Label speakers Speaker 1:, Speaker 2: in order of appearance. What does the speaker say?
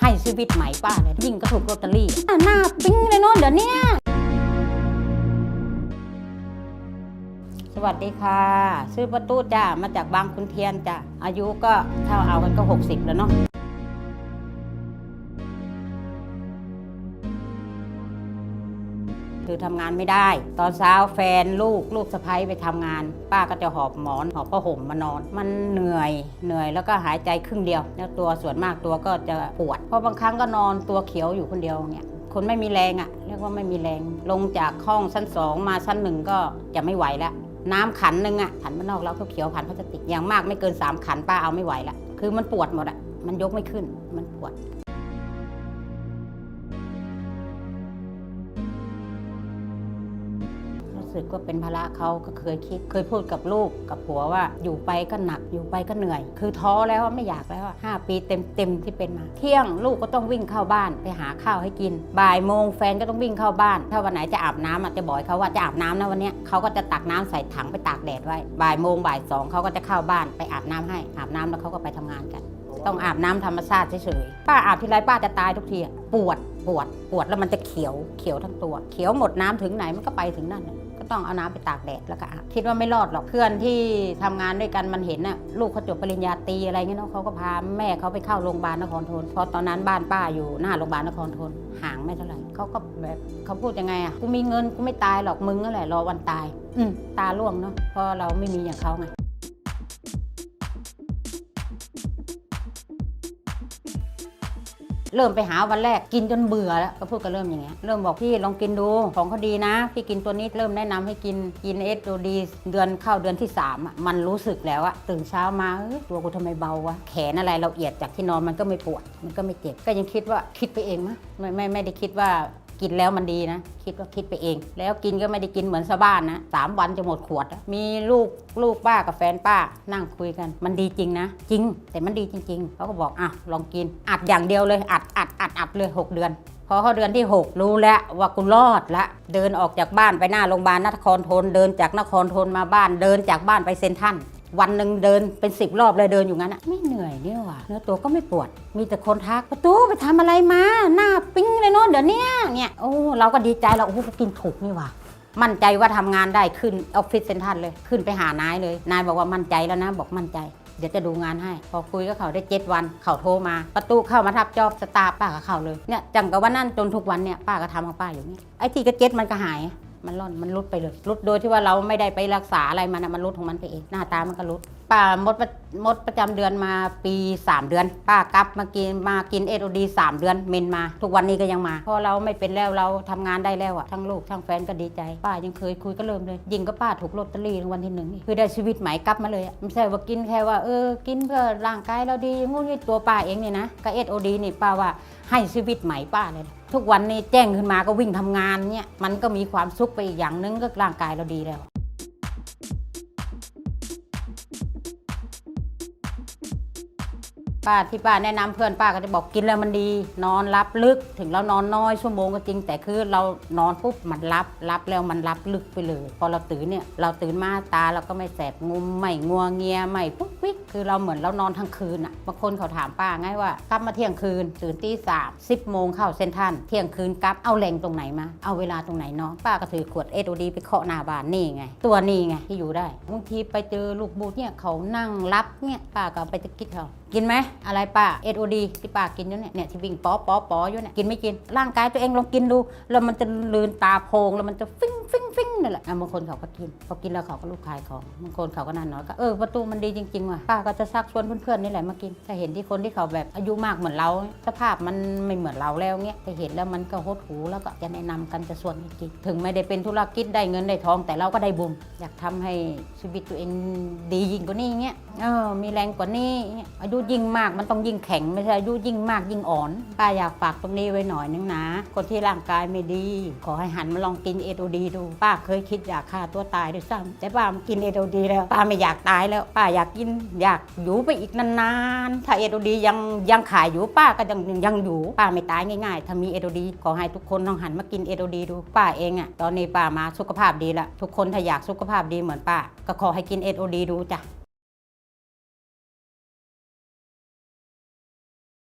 Speaker 1: ให้ชีวิตใหม่ป้าเลยยิ่งก็ถูกลอตเตอรี่อะหน้าปิ้งเลยเนาะเดี๋ยวนี้สวัสดีค่ะ ชื่อประตูจ้ามาจากบางขุนเทียนจ้าอายุก็เท่าเอากันก็ 60 แล้วเนาะ คือทำงานไม่ได้ ตอนเช้าแฟนลูกลูกสะพ้ยไปทำงาน ป้าก็จะหอบหมอนหอบผ้าห่มมานอน มันเหนื่อยเหนื่อยแล้วก็หายใจครึ่งเดียวแล้วตัวส่วนมากตัวก็จะปวดเพราะบางครั้งก็นอนตัวเขียวอยู่คนเดียวเนี่ยคนไม่มีแรงอะ่ะเรียกว่าไม่มีแรง ลงจากห้องชั้นสองมาชั้นหนึ่งก็จะไม่ไหวแล้วน้ำขันหนึ่งอะ่ะขันมันนอกแล้วเขียวขันพลาสติกอย่างมากไม่เกินสามขันป้าเอาไม่ไหวละคือมันปวดหมดอะ่ะมันยกไม่ขึ้นมันปวด สึกว่าเป็นภาระเขาก็เคยคิด เคยพูดกับลูกกับผัวว่าอยู่ไปก็หนักอยู่ไปก็เหนื่อย คือท้อแล้วไม่อยากแล้วห้าปีเต็มเต็มที่เป็นมาเที่ยงลูกก็ต้องวิ่งเข้าบ้านไปหาข้าวให้กิน บ่ายโมงแฟนก็ต้องวิ่งเข้าบ้าน ถ้าวันไหนจะอาบน้ำอะจะบอกเขาว่าจะอาบน้ำนะวันนี้เขาก็จะตักน้ำใส่ถังไปตากแดดไว้ บ่ายโมงบ่ายสองเขาก็จะเข้าบ้านไปอาบน้ำให้อาบน้ำแล้วเขาก็ไปทำงานกัน ต้องอาบน้ำธรรมชาติเฉยๆป้าอาบทีไรป้าจะตายทุกที ปวดปวดปวดแล้วมันจะเขียวเขียวทั้งตัว เขียวหมดน้ำถึงไหนมันก็ไปถึงนั่นก็ต้องเอาน้ำไปตากแดดแล้วก็อาบคิดว่าไม่รอดหรอกเพื่อนที่ทำงานด้วยกันมันเห็นน่ะลูกเขาจบปริญญาตรีอะไรเงี้ยเนาะเขาก็พาแม่เขาไปเข้าโรงพยาบาลนครทนเพราะตอนนั้นบ้านป้าอยู่หน้าโรงพยาบาลนครทนห่างไม่เท่าไหร่เขาก็แบบเขาพูดยังไงอะกูมีเงินกูไม่ตายหรอกมึงนั่นแหละรอวันตาย อืมตาล่วงเนาะเพราะเราไม่มีอย่างเขาไง เริ่มไปหาวันแรกกินจนเบื่อแล้วก็พูดก็เริ่มอย่างเงี้ยเริ่มบอกพี่ลองกินดูของเขาดีนะ พี่กินตัวนี้เริ่มแนะนำให้กินกินเอสโดีเดือนเข้าเดือนที่3อะมันรู้สึกแล้วอะตื่นเช้ามาเอ้ยตัวกูทำไมเบาวะแขนอะไรเราเอียดจากที่นอนมันก็ไม่ปวดมันก็ไม่เจ็บก็ยังคิดว่าคิดไปเองมะไม่ไม่ไม่ได้คิดว่า กินแล้วมันดีนะ คิดว่าคิดไปเอง แล้วกินก็ไม่ได้กินเหมือนชาวบ้านนะสามวันจะหมดขวด มีลูกลูกป้ากับแฟนป้านั่งคุยกัน มันดีจริงนะ จริง แต่มันดีจริง ๆเขาก็บอกอะลองกิน อัดอย่างเดียวเลย อัดอัดอัดอัดเลย 6 เดือนพอเข้าเดือนที่ 6 รู้แล้วว่ากูรอดละ เดินออกจากบ้านไปหน้าโรงพยาบาลนครทน เดินจากนครทนมาบ้าน เดินจากบ้านไปเซนทัน วันหนึ่งเดินเป็นสิบรอบเลยเดินอยู่งั้นอะไม่เหนื่อยเนี่ยว่ะเนื้อตัวก็ไม่ปวด มีแต่คนทักประตูไปทำอะไรมา หน้าปิ้งเลยเนาะเดี๋ยวนี้เนี่ยโอ้เราก็ดีใจเราโอ้โหกินถูกนี่ว่ะมั่นใจว่าทำงานได้ขึ้นออฟฟิศเซนทรันเลยขึ้นไปหานายเลย นายบอกว่ามั่นใจแล้วนะบอกมั่นใจ เดี๋ยวจะดูงานให้ พอคุยกับเขาได้เจ็ดวันเขาโทรมา ประตูเข้ามาทับจอบสตาร์ป้ากับเขาเลยเนี่ยจังกับว่านั่นจนทุกวันเนี่ยป้าก็ทำของป้าอยู่เนี่ยไอ้ที่กระเจ็ดมันก็หาย มันร่อนมันรุดไปเลยรุดโดยที่ว่าเราไม่ได้ไปรักษาอะไรมันอะมันรุดของมันไปเองหน้าตามันก็รุดป้ามดประมดประจำเดือนมาปี 3 เดือน ป้ากลับมากินมากินเอโอดี3เดือนเมนมา ทุกวันนี้ก็ยังมาเพราะเราไม่เป็นแล้วเราทำงานได้แล้วอะทั้งลูกทั้งแฟนก็ดีใจ ป้ายังเคยคุยก็เริ่มเลย ยิงก็ป้าถูกลอตเตอรี่รางวัลที่หนึ่งคือได้ชีวิตใหม่กลับมาเลยอะไม่ใช่ว่ากินแค่ว่าเออกินเพื่อร่างกายเราดีงูนี่ตัวป้าเองนี่นะก็เอโอดีนี่ป้าว่าให้ชีวิตใหม่ป้าเลย ทุกวันนี้แจ้งขึ้นมาก็วิ่งทำงานเนี่ยมันก็มีความสุขไปอีกอย่างหนึงก็ร่างกายเราดีแล้ว ป้าที่ป้าแนะนำเพื่อนป้าก็จะบอกกินแล้วมันดี นอนรับลึกถึงเรานอนน้อยชั่วโมงก็จริง แต่คือเรานอนปุ๊บมันรับรับแล้วมันรับลึกไปเลย พอเราตื่นเนี่ยเราตื่นมาตาเราก็ไม่แสบงุมไม่งัวเงียไม่ปุ๊กปิ๊กคือเราเหมือนเรานอนทั้งคืนอะบางคนเขาถามป้าไงว่ากลับมาเที่ยงคืนตื่นตีสามสิบโมงเข้าเซนทันเที่ยงคืนกลับเอาแรงตรงไหนมาเอาเวลาตรงไหนนอนป้าก็ถือขวดเอโอดีไปเคาะหน้าบ้านนี่ไง ตัวนี่ไงที่อยู่ได้บางทีไปเจอลูกบูธเนี่ยเขานั่งรับเนี่ยป้าก็ไปตะกิดเขา กินไหมอะไรป้าเอโอดีที่ป้ากินอยู่เนี่ยเนี่ยที่วิ่งป๊อป๊อป๊ออยู่เนี่ยกินไม่กิน ร่างกายตัวเองลองกินดู แล้วมันจะลืนตาโพงแล้วมันจะฟิ้งฟิ้งฟิ้งนั่นแหละอะบางคนเขาก็กินพอกินแล้วเขาก็ลูกขายของบางคนเขาก็นั่นน้อยก็เออประตูมันดีจริงๆว่ะป้าก็จะซักชวนเพื่อนๆนี่แหละมากินถ้าเห็นที่คนที่เขาแบบอายุมากเหมือนเรา สภาพมันไม่เหมือนเราแล้วเงี้ยแต่เห็นแล้วมันก็หดหูแล้วก็จะแนะนำกันจะชวนกินถึงไม่ได้เป็นธุรกิจได้เงินได้ทอง แต่เราก็ได้บุญอยากทำให้ชีวิตตัวเองดียิ่งกว่านี้เงี้ยเออมีแรงกว่านี้อายุยิ่งมากมันต้องยิ่งแข็งไม่ใช่อายุยิ่งมากยิ่งอ่อนป้าอยากฝากตรงนี้ไว้หน่อยนึงนะ คนที่ร่างกายไม่ดี ขอให้หันมาลองกินเอโอดีดู ป้าเคยคิดอยากฆ่าตัวตายด้วยซ้ำแต่ป้ากินเอโอดีแล้ว ป้าไม่อยากตายแล้ว ป้าอยากกินอยากอยู่ไปอีกนานๆถ้าเอโอดียังยังขายอยู่ป้าก็ยังยังอยู่ป้าไม่ตายง่ายๆ ถ้ามีเอโอดีขอให้ทุกคนลองหันมากินเอโอดีดู ป้าเองอะตอนนี้ป้ามาสุขภาพดีละทุกคนถ้าอยากสุขภาพดีเหมือนป้า ก็ขอให้กินเอโอดีดูจ้ะ